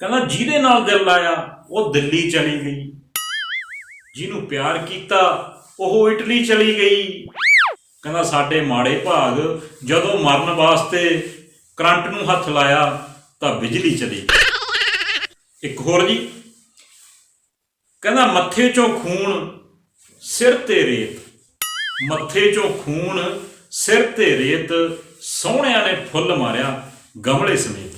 ਕਹਿੰਦਾ ਜਿਹਦੇ ਨਾਲ ਦਿਲ ਲਾਇਆ, ਉਹ ਦਿੱਲੀ ਚਲੀ ਗਈ। ਜਿਹਨੂੰ ਪਿਆਰ ਕੀਤਾ, ਉਹ ਇਟਲੀ ਚਲੀ ਗਈ। ਕਹਿੰਦਾ ਸਾਡੇ ਮਾੜੇ ਭਾਗ ਜਦੋਂ ਮਰਨ ਵਾਸਤੇ ਕਰੰਟ ਨੂੰ ਹੱਥ ਲਾਇਆ, ਤਾਂ ਬਿਜਲੀ ਚਲੀ ਗਈ। ਇੱਕ ਹੋਰ ਜੀ। ਕਹਿੰਦਾ ਮੱਥੇ ਚੋਂ ਖੂਨ, ਸਿਰ ਤੇ ਰੇਤ। ਮੱਥੇ ਚੋਂ ਖੂਨ, ਸਿਰ ਤੇ ਰੇਤ, ਸੋਹਣਿਆਂ ਨੇ ਫੁੱਲ ਮਾਰਿਆ, ਗਮਲੇ ਸਮੇਤ।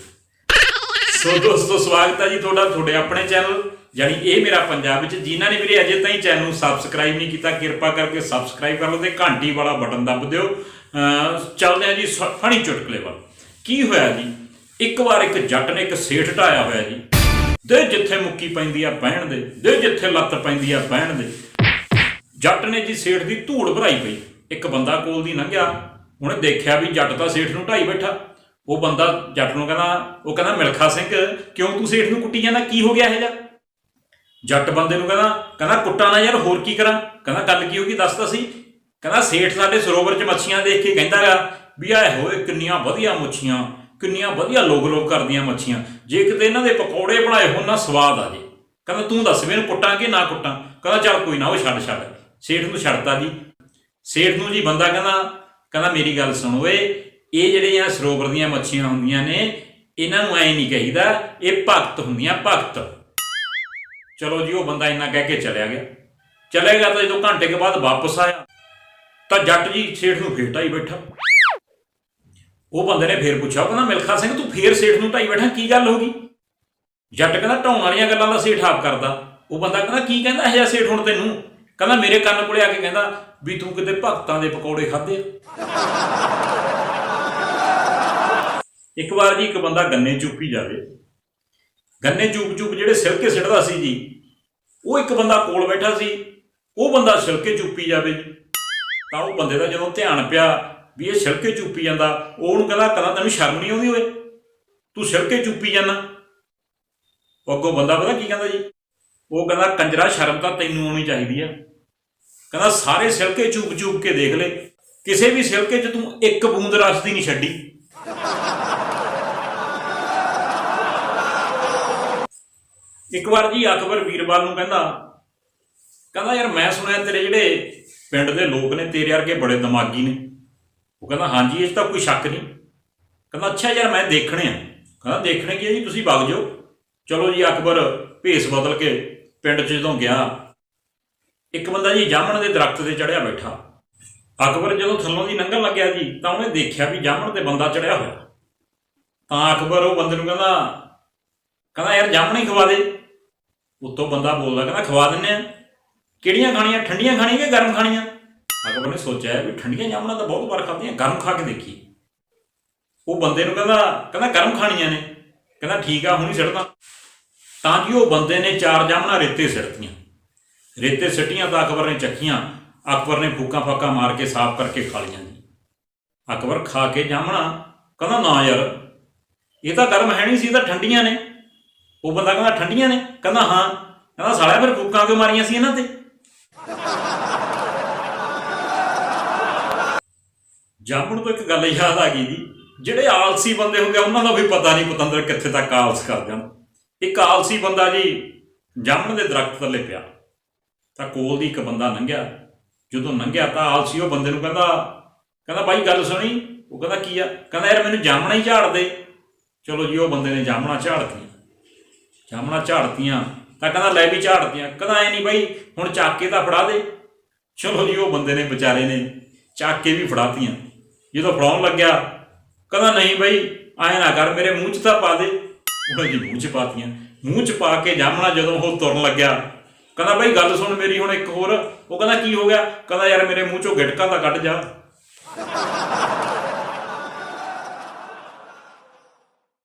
ਸੋ ਦੋਸਤੋ ਸਵਾਗਤ ਹੈ ਜੀ ਤੁਹਾਡਾ, ਤੁਹਾਡੇ ਆਪਣੇ ਚੈਨਲ ਯਾਨੀ ਇਹ ਮੇਰਾ ਪੰਜਾਬ ਵਿੱਚ, ਜਿਨ੍ਹਾਂ ਨੇ ਵੀਰੇ ਅਜੇ ਤਾਈਂ ਚੈਨਲ ਨੂੰ ਸਬਸਕ੍ਰਾਈਬ ਨਹੀਂ ਕੀਤਾ, ਕਿਰਪਾ ਕਰਕੇ ਸਬਸਕ੍ਰਾਈਬ ਕਰ ਲਓ ਤੇ ਘੰਟੀ ਵਾਲਾ ਬਟਨ ਦੱਬ ਦਿਓ। ਚੱਲਦੇ ਆ ਜੀ ਫਣੀ ਚੁਟਕਲੇ ਵੱਲ। ਕੀ ਹੋਇਆ ਜੀ? ਇੱਕ ਵਾਰ ਇੱਕ ਜੱਟ ਨੇ ਇੱਕ ਸੇਠ ਢਾਇਆ ਹੋਇਆ ਜੀ। ਦੇ ਜਿੱਥੇ ਮੁੱਕੀ ਪੈਂਦੀ ਆ ਬਹਿਣ ਦੇ ਦੇ ਜਿੱਥੇ ਲੱਤ ਪੈਂਦੀ ਆ ਬਹਿਣ ਦੇ। ਜੱਟ ਨੇ ਜੀ ਸੇਠ ਦੀ ਧੂੜ ਭਰਾਈ ਪਈ। ਇੱਕ ਬੰਦਾ ਕੋਲ ਦੀ ਲੰਘਿਆ। ਉਹਨੇ ਦੇਖਿਆ ਵੀ ਜੱਟ ਤਾਂ ਸੇਠ ਨੂੰ ਢਾਈ ਬੈਠਾ। ਉਹ ਬੰਦਾ ਜੱਟ ਨੂੰ ਕਹਿੰਦਾ, ਉਹ ਕਹਿੰਦਾ, ਮਿਲਖਾ ਸਿੰਘ, ਕਿਉਂ ਤੂੰ ਸੇਠ ਨੂੰ ਕੁੱਟੀ ਜਾਂਦਾ? ਕੀ ਹੋ ਗਿਆ ਇਹ ਜਾ ਜੱਟ ਬੰਦੇ ਨੂੰ ਕਹਿੰਦਾ ਕਹਿੰਦਾ, ਕੁੱਟਾਂ ਨਾ ਯਾਰ ਹੋਰ ਕੀ ਕਰਾਂ? ਕਹਿੰਦਾ, ਗੱਲ ਕੀ ਹੋ ਗਈ? ਦੱਸ ਤਾਂ ਸੀ ਕਹਿੰਦਾ, ਸੇਠ ਸਾਡੇ ਸਰੋਵਰ 'ਚ ਮੱਛੀਆਂ ਦੇਖ ਕੇ ਕਹਿੰਦਾ ਗਾ ਵੀ ਆਏ ਹੋਏ ਕਿੰਨੀਆਂ ਵਧੀਆ ਮੁੱਛੀਆਂ, ਕਿੰਨੀਆਂ ਵਧੀਆ ਲੋਕ ਲੋਕ ਕਰਦੀਆਂ ਮੱਛੀਆਂ। ਜੇ ਕਿਤੇ ਇਹਨਾਂ ਦੇ ਪਕੌੜੇ ਬਣਾਏ ਹੋਣ ਨਾ ਸਵਾਦ ਆ ਜੇ। ਕਹਿੰਦਾ, ਤੂੰ ਦੱਸ ਮੈਨੂੰ ਕੁੱਟਾਂ ਕਿ ਨਾ ਕੁੱਟਾਂ? ਕਹਿੰਦਾ, ਚੱਲ ਕੋਈ ਨਾ, ਉਹ ਛੱਡ ਛੱਡ। ਸੇਠ ਨੂੰ ਛੱਡਤਾ ਜੀ। ਸੇਠ ਨੂੰ ਜੀ ਬੰਦਾ ਕਹਿੰਦਾ ਕਹਿੰਦਾ, ਮੇਰੀ ਗੱਲ ਸੁਣ ਓਏ ਇਹ ਜਿਹੜੀਆਂ ਸਰੋਵਰ ਦੀਆਂ ਮੱਛੀਆਂ ਹੁੰਦੀਆਂ ਨੇ, ਇਹਨਾਂ ਨੂੰ ਐ ਨਹੀਂ ਕਹੀਦਾ, ਇਹ ਭਗਤ ਹੁੰਦੀਆਂ ਭਗਤ। ਚਲੋ ਜੀ, ਉਹ ਬੰਦਾ ਇੰਨਾ ਕਹਿ ਕੇ ਚਲਿਆ ਗਿਆ। ਚਲੇ ਗਿਆ ਤਾਂ ਜਦੋਂ ਘੰਟੇ ਕੇ ਬਾਅਦ ਵਾਪਸ ਆਇਆ, ਤਾਂ ਜੱਟ ਜੀ ਸੇਠ ਨੂੰ ਫੇਰ ਢਾਈ ਬੈਠਾ। ਉਹ ਬੰਦੇ ਨੇ ਫੇਰ ਪੁੱਛਿਆ ਕਹਿੰਦਾ, ਮਿਲਖਾ ਸਿੰਘ, ਤੂੰ ਫੇਰ ਸੇਠ ਨੂੰ ਢਾਈ ਬੈਠਾ, ਕੀ ਗੱਲ ਹੋ ਗਈ? ਜੱਟ ਕਹਿੰਦਾ, ਢਾਉਣ ਵਾਲੀਆਂ ਗੱਲਾਂ ਦਾ ਸੇਠ ਆਪ ਕਰਦਾ। ਉਹ ਬੰਦਾ ਕਹਿੰਦਾ, ਕੀ ਕਹਿੰਦਾ ਇਹ ਸੇਠ ਹੁਣ ਤੈਨੂੰ? ਕਹਿੰਦਾ, ਮੇਰੇ ਕੰਨ ਕੋਲੇ ਆ ਕੇ ਕਹਿੰਦਾ, ਵੀ ਤੂੰ ਕਿਤੇ ਭਗਤਾਂ ਦੇ ਪਕੌੜੇ ਖਾਦੇ ਇੱਕ ਵਾਰ ਜੀ ਇੱਕ ਬੰਦਾ ਗੰਨੇ ਚੂਪੀ ਜਾਵੇ, ਗੰਨੇ ਚੂਪ ਚੂਪ ਜਿਹੜੇ ਸਿਲਕੇ ਸਿੱਟਦਾ ਸੀ ਜੀ, ਉਹ ਇੱਕ ਬੰਦਾ ਕੋਲ ਬੈਠਾ ਸੀ, ਉਹ ਬੰਦਾ ਸਿਲਕੇ ਚੂਪੀ ਜਾਵੇ ਜੀ। ਤਾਂ ਉਹ ਬੰਦੇ ਦਾ ਜਦੋਂ ਧਿਆਨ ਪਿਆ ਵੀ ਇਹ ਸਿਲਕੇ ਚੂਪੀ ਜਾਂਦਾ, ਉਹ ਉਹਨੂੰ ਕਹਿੰਦਾ ਕਹਿੰਦਾ ਤੈਨੂੰ ਸ਼ਰਮ ਨਹੀਂ ਆਉਂਦੀ ਓਏ? ਤੂੰ ਸਿਲਕੇ ਚੂਪੀ ਜਾਂਦਾ। ਉਹ ਅੱਗੋਂ ਬੰਦਾ ਪਤਾ ਕੀ ਕਹਿੰਦਾ ਜੀ? ਉਹ ਕਹਿੰਦਾ, ਕੰਜਰਾ, ਸ਼ਰਮ ਤਾਂ ਤੈਨੂੰ ਆਉਣੀ ਚਾਹੀਦੀ ਆ। ਕਹਿੰਦਾ, ਸਾਰੇ ਸਿਲਕੇ ਚੂਪ ਚੂਪ ਕੇ ਦੇਖ ਲੈ, ਕਿਸੇ ਵੀ ਸਿਲਕੇ 'ਚ ਤੂੰ ਇੱਕ ਬੂੰਦ ਰਸ ਦੀ ਨਹੀਂ ਛੱਡੀ। ਇੱਕ ਵਾਰ ਜੀ ਅਕਬਰ ਵੀਰਵਾਲ ਨੂੰ ਕਹਿੰਦਾ ਕਹਿੰਦਾ, ਯਾਰ ਮੈਂ ਸੁਣਿਆ ਤੇਰੇ ਜਿਹੜੇ ਪਿੰਡ ਦੇ ਲੋਕ ਨੇ, ਤੇਰੇ ਵਰਗੇ ਬੜੇ ਦਿਮਾਗੀ ਨੇ। ਉਹ ਕਹਿੰਦਾ, ਹਾਂਜੀ ਇਸ ਤਾਂ ਕੋਈ ਸ਼ੱਕ ਨਹੀਂ। ਕਹਿੰਦਾ, ਅੱਛਾ ਯਾਰ, ਮੈਂ ਦੇਖਣੇ ਆ। ਕਹਿੰਦਾ, ਦੇਖਣੇ ਕੀ ਹੈ ਜੀ? ਤੁਸੀਂ ਵਗ ਜਾਓ। ਚਲੋ ਜੀ, ਅਕਬਰ ਭੇਸ ਬਦਲ ਕੇ ਪਿੰਡ 'ਚ ਜਦੋਂ ਗਿਆ, ਇੱਕ ਬੰਦਾ ਜੀ ਜਾਮਣ ਦੇ ਦਰਖਤ ਤੇ ਚੜਿਆ ਬੈਠਾ। ਅਕਬਰ ਜਦੋਂ ਥੱਲੋਂ ਦੀ ਲੰਘਣ ਲੱਗਿਆ ਜੀ, ਤਾਂ ਉਹਨੇ ਦੇਖਿਆ ਵੀ ਜਾਮਣ ਤੇ ਬੰਦਾ ਚੜਿਆ ਹੋਇਆ। ਤਾਂ ਅਕਬਰ ਉਹ ਬੰਦੇ ਨੂੰ ਕਹਿੰਦਾ ਕਹਿੰਦਾ, ਯਾਰ, ਜਾਮਣ ਹੀ ਖਵਾ ਦੇ। ਉੱਤੋਂ ਬੰਦਾ ਬੋਲਦਾ ਕਹਿੰਦਾ ਖਵਾ ਦਿੰਨੇ ਆ। ਕਿਹੜੀਆਂ ਖਾਣੀਆਂ, ਠੰਡੀਆਂ ਖਾਣੀਆਂ ਕਿ ਗਰਮ ਖਾਣੀਆਂ? ਅਕਬਰ ਨੇ ਸੋਚਿਆ ਵੀ ਠੰਡੀਆਂ ਜਾਮਣਾ ਤਾਂ ਬਹੁਤ ਵਾਰ ਖਾਧੀਆਂ, ਗਰਮ ਖਾ ਕੇ ਦੇਖੀ। ਉਹ ਬੰਦੇ ਨੂੰ ਕਹਿੰਦਾ ਕਹਿੰਦਾ ਗਰਮ ਖਾਣੀਆਂ ਨੇ। ਕਹਿੰਦਾ ਠੀਕ ਆ, ਹੁਣੀ ਸਿੱਟਦਾ। ਤਾਂ ਕਿ ਉਹ ਬੰਦੇ ਨੇ ਚਾਰ ਜਾਮਣਾ ਰੇਤੇ ਸਿੱਟਤੀਆਂ। ਰੇਤੇ ਸਿੱਟੀਆਂ ਤਾਂ ਅਕਬਰ ਨੇ ਚੱਕੀਆਂ। ਅਕਬਰ ਨੇ ਫੂਕਾਂ ਫਾਕਾਂ ਮਾਰ ਕੇ ਸਾਫ਼ ਕਰਕੇ ਖਾ ਲਈਆਂ ਜੀ ਅਕਬਰ ਖਾ ਕੇ ਜਾਮਣਾ, ਕਹਿੰਦਾ ਨਾ ਯਾਰ, ਇਹ ਤਾਂ ਗਰਮ ਹੈ ਨਹੀਂ ਸੀ, ਇਹ ਤਾਂ ਠੰਡੀਆਂ ਨੇ। ਉਹ ਬੰਦਾ ਕਹਿੰਦਾ ਠੰਡੀਆਂ ਨੇ। ਕਹਿੰਦਾ ਹਾਂ। ਕਹਿੰਦਾ ਸਾਲਿਆ ਫਿਰ ਫੂਕਾਂ ਕਿਉਂ ਮਾਰੀਆਂ ਸੀ ਇਹਨਾਂ ਤੇ? ਜਾਮਣ ਤੋਂ ਇੱਕ ਗੱਲ ਯਾਦ ਆ ਗਈ ਜੀ। ਜਿਹੜੇ ਆਲਸੀ ਬੰਦੇ ਹੁੰਦੇ ਆ, ਉਹਨਾਂ ਦਾ ਵੀ ਪਤਾ ਨਹੀਂ ਪਤੰਦਰ ਕਿੱਥੇ ਤੱਕ ਆਲਸ ਕਰ ਜਾਣ। ਇੱਕ ਆਲਸੀ ਬੰਦਾ ਜੀ, ਜਾਮਣ ਦੇ ਦਰਖਤ ਥੱਲੇ ਪਿਆ। ਤਾਂ ਕੋਲ ਦੀ ਇੱਕ ਬੰਦਾ ਲੰਘਿਆ ਜਦੋਂ ਲੰਘਿਆ ਤਾਂ ਆਲਸੀ ਉਹ ਬੰਦੇ ਨੂੰ ਕਹਿੰਦਾ ਕਹਿੰਦਾ ਬਾਈ ਗੱਲ ਸੁਣੀ। ਉਹ ਕਹਿੰਦਾ, ਕੀ ਆ? ਕਹਿੰਦਾ, ਯਾਰ ਮੈਨੂੰ ਜਾਮਣਾ ਹੀ ਝਾੜ ਦੇ। ਚਲੋ ਜੀ, ਉਹ ਬੰਦੇ ਨੇ ਜਾਮਣਾ ਝਾੜਤੀਆਂ ਜਾਮਣਾ ਝਾੜਤੀਆਂ, ਤਾਂ ਕਹਿੰਦਾ ਲੈ ਵੀ ਝਾੜਤੀਆਂ। ਕਹਿੰਦਾ ਐ ਨਹੀਂ ਬਾਈ, ਹੁਣ ਚੱਕ ਕੇ ਤਾਂ ਫੜਾ ਦੇ। ਚਲੋ ਜੀ, ਉਹ ਬੰਦੇ ਨੇ ਵਿਚਾਰੇ ਨੇ ਚੱਕ ਕੇ ਵੀ ਫੜਾਤੀਆਂ। ਜਦੋਂ ਫੜਾਉਣ ਲੱਗਿਆ, ਕਹਿੰਦਾ ਨਹੀਂ ਬਾਈ, ਐ ਨਾ ਕਰ, ਮੇਰੇ ਮੂੰਹ 'ਚ ਤਾਂ ਪਾ ਦੇ। ਉਹ ਜੀ ਮੂੰਹ 'ਚ ਪਾਤੀਆਂ। ਮੂੰਹ 'ਚ ਪਾ ਕੇ ਜਾਮਣਾ ਜਦੋਂ ਉਹ ਤੁਰਨ ਲੱਗਿਆ, ਕਹਿੰਦਾ ਬਾਈ ਗੱਲ ਸੁਣ ਮੇਰੀ ਹੁਣ ਇੱਕ ਹੋਰ। ਉਹ ਕਹਿੰਦਾ ਕੀ ਹੋ ਗਿਆ? ਕਹਿੰਦਾ ਯਾਰ ਮੇਰੇ ਮੂੰਹ 'ਚੋਂ ਗਿਟਕਾਂ ਤਾਂ ਕੱਢ ਜਾ।